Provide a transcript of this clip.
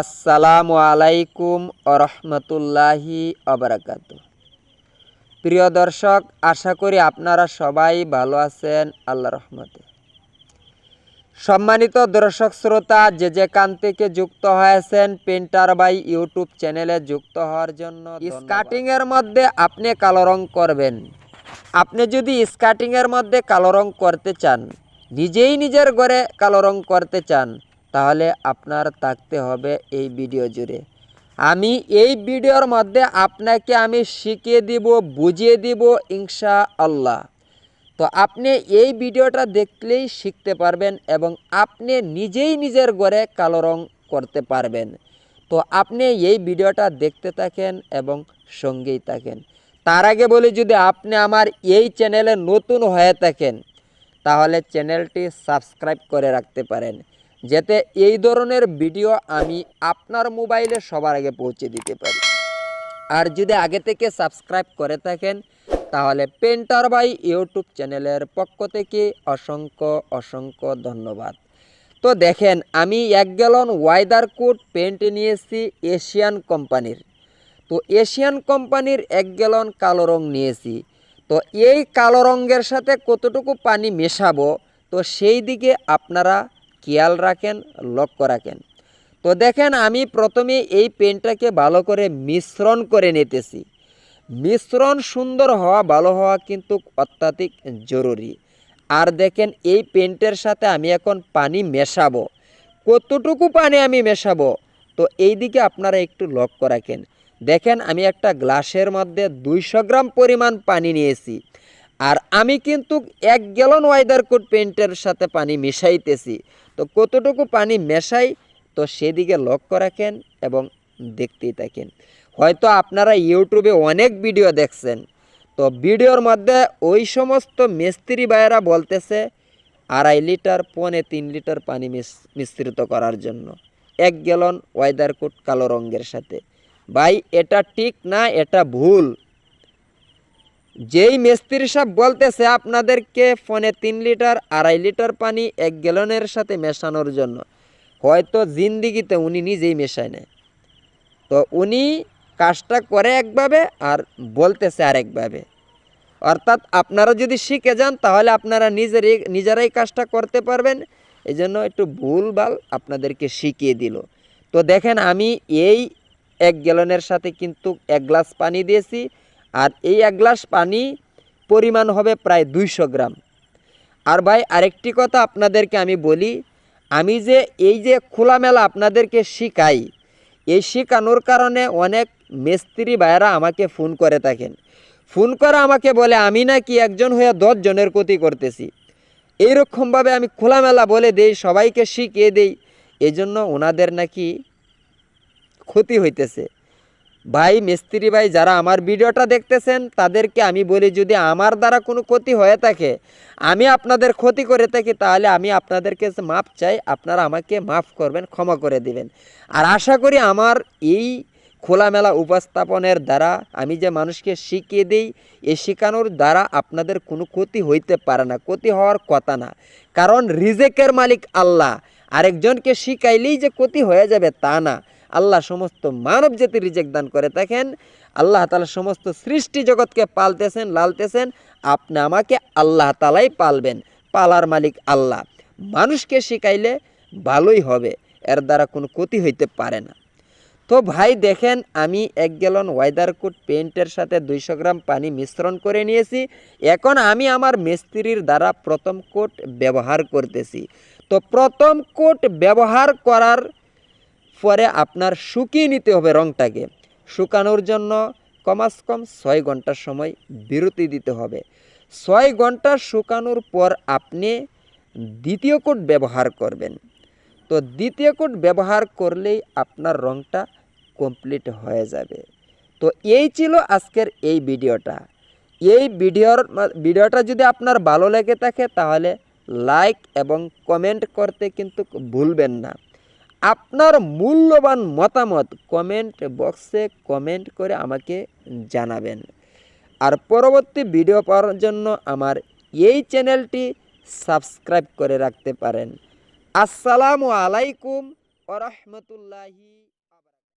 আসসালামু আলাইকুম আরহামতুল্লাহি আবরাকাত প্রিয় দর্শক, আশা করি আপনারা সবাই ভালো আছেন আল্লাহ রহমতে। সম্মানিত দর্শক শ্রোতা, যে যেখান থেকে যুক্ত হয়েছেন, পেন্টার বাই ইউটিউব চ্যানেলে যুক্ত হওয়ার জন্য স্কার্টিংয়ের মধ্যে আপনি কালো রং করবেন। আপনি যদি স্কার্টিংয়ের মধ্যে কালো রং করতে চান, নিজেই নিজের ঘরে কালো রং করতে চান তাহলে আপনার থাকতে হবে এই ভিডিও জুড়ে। আমি এই ভিডিওর মধ্যে আপনাকে আমি শিখিয়ে দিব, বুঝিয়ে দিব ইনশা আল্লাহ তো আপনি এই ভিডিওটা দেখলেই শিখতে পারবেন এবং আপনি নিজেই নিজের ঘরে কালো রং করতে পারবেন। তো আপনি এই ভিডিওটা দেখতে থাকেন এবং সঙ্গেই থাকেন। তার আগে বলি, যদি আপনি আমার এই চ্যানেলে নতুন হয়ে থাকেন, তাহলে চ্যানেলটি সাবস্ক্রাইব করে রাখতে পারেন। যাতে এই ধরনের ভিডিও আমি আপনার মোবাইলে সবার আগে পৌঁছে দিতে পারি। আর যদি আগে থেকে সাবস্ক্রাইব করে থাকেন, তাহলে পেন্টার বাই ইউটিউব চ্যানেলের পক্ষ থেকে অসংখ্য অসংখ্য ধন্যবাদ। তো দেখেন, আমি এক গ্যালন ওয়াইদার কোট পেন্ট নিয়েছি এশিয়ান কোম্পানির। তো এশিয়ান কোম্পানির এক গ্যালন কালো রং নিয়েছি। তো এই কালো রঙের সাথে কতটুকু পানি মেশাবো, তো সেই দিকে আপনারা খেয়াল রাখেন, লক্ষ্য রাখেন। তো দেখেন, আমি প্রথমে এই পেনটাকে ভালো করে মিশ্রণ করে নিতেছি। মিশ্রণ সুন্দর হওয়া, ভালো হওয়া কিন্তু অত্যাধিক জরুরি। আর দেখেন, এই পেন্টের সাথে আমি এখন পানি মেশাবো। কতটুকু পানি আমি মেশাবো? তো এই দিকে আপনারা একটু লক্ষ্য রাখেন। দেখেন, আমি একটা গ্লাসের মধ্যে দুইশো গ্রাম পরিমাণ পানি নিয়েছি। আর আমি কিন্তু এক গ্যালন ওয়াইদার কোট পেন্টের সাথে পানি মিশাইতেছি। তো কতটুকু পানি মেশাই, তো সেদিকে লক্ষ্য রাখেন এবং দেখতেই থাকেন। হয়তো আপনারা ইউটিউবে অনেক ভিডিও দেখছেন, তো ভিডিওর মধ্যে ওই সমস্ত মিস্ত্রি ভাইয়েরা বলতেছে, আড়াই লিটার পনে তিন লিটার পানি মিশ্রিত করার জন্য। এক গ্যালন ওয়াইদার কোট কালো রঙের সাথে। ভাই, এটা ঠিক না, এটা ভুল। যেই মিস্ত্রি সাহেব বলতেছে, আপনাদেরকে ফোনে তিন লিটার, আড়াই লিটার পানি এক গ্যালনের সাথে মেশানোর জন্য। হয়তো জিন্দিগিতে উনি নিজেই মেশায় নেয় তো উনি কাজটা করে একভাবে আর বলতেছে আরেকভাবে। অর্থাৎ আপনারা যদি শিখে যান, তাহলে আপনারা নিজেরই, নিজেরাই কাজটা করতে পারবেন। এই জন্য একটু ভুলভাল আপনাদেরকে শিখিয়ে দিল। তো দেখেন, আমি এই এক গ্যালনের সাথে কিন্তু এক গ্লাস পানি দিয়েছি। আর এই এক গ্লাস পানি পরিমাণ হবে প্রায় দুইশো গ্রাম। আর ভাই, আরেকটি কথা আপনাদেরকে আমি বলি, আমি যে এই যে খোলামেলা আপনাদেরকে শিখাই, এই শেখানোর কারণে অনেক মিস্ত্রি ভাইয়েরা আমাকে ফোন করে থাকেন। ফোন করে আমাকে বলে, আমি নাকি একজন হয়ে দশ জনের ক্ষতি করতেছি। এইরকমভাবে আমি খোলামেলা বলে দেই, সবাইকে শিখিয়ে দেই, এজন্য ওনাদের নাকি ক্ষতি হইতেছে। ভাই, মিস্ত্রি ভাই, যারা আমার ভিডিওটা দেখতেছেন, তাদেরকে আমি বলি, যদি আমার দ্বারা কোনো ক্ষতি হয়ে থাকে, আমি আপনাদের ক্ষতি করে থাকি, তাহলে আমি আপনাদের কাছে মাপ চাই, আপনারা আমাকে মাফ করবেন, ক্ষমা করে দিবেন। আর আশা করি আমার এই খোলামেলা উপস্থাপনের দ্বারা, আমি যে মানুষকে শিখিয়ে দিই, এ শেখানোর দ্বারা আপনাদের কোনো ক্ষতি হইতে পারে না, ক্ষতি হওয়ার কথা না। কারণ রিজেকের মালিক আল্লাহ, আরেকজনকে শিখাইলেই যে ক্ষতি হয়ে যাবে তা না। আল্লাহ সমস্ত মানব জাতি রিজেক দান করে। থাকেন আল্লাহ তালা সমস্ত সৃষ্টি জগৎকে পালতেছেন, লালতেছেন। আপনি আমাকে আল্লাহ তালাই পালবেন, পালার মালিক আল্লাহ। মানুষকে শিখাইলে ভালোই হবে, এর দ্বারা কোনো ক্ষতি হইতে পারে না। তো ভাই, দেখেন, আমি এক গ্যালন ওয়াইদার কোট পেন্টের সাথে দুইশো গ্রাম পানি মিশ্রণ করে নিয়েছি। এখন আমি আমার মিস্ত্রির দ্বারা প্রথম কোট ব্যবহার করতেছি। তো প্রথম কোট ব্যবহার করার পরে আপনার শুকিয়ে নিতে হবে রংটাকে। শুকানোর জন্য কমাস কম ছয় ঘণ্টার সময় বিরতি দিতে হবে। ছয় ঘণ্টা শুকানোর পর আপনি দ্বিতীয় কোট ব্যবহার করবেন। তো দ্বিতীয় কোট ব্যবহার করলেই আপনার রংটা কমপ্লিট হয়ে যাবে। তো এই ছিল আজকের এই ভিডিওটা। এই ভিডিওর ভিডিওটা যদি আপনার ভালো লেগে থাকে তাহলে লাইক এবং কমেন্ট করতে কিন্তু ভুলবেন না। আপনার মূল্যবান মতামত কমেন্ট বক্সে কমেন্ট করে আমাকে জানাবেন। আর পরবর্তী ভিডিও পাওয়ার জন্য আমার এই চ্যানেলটি সাবস্ক্রাইব করে রাখতে পারেন। আসসালামু আলাইকুম ওরহমতুল্লাহি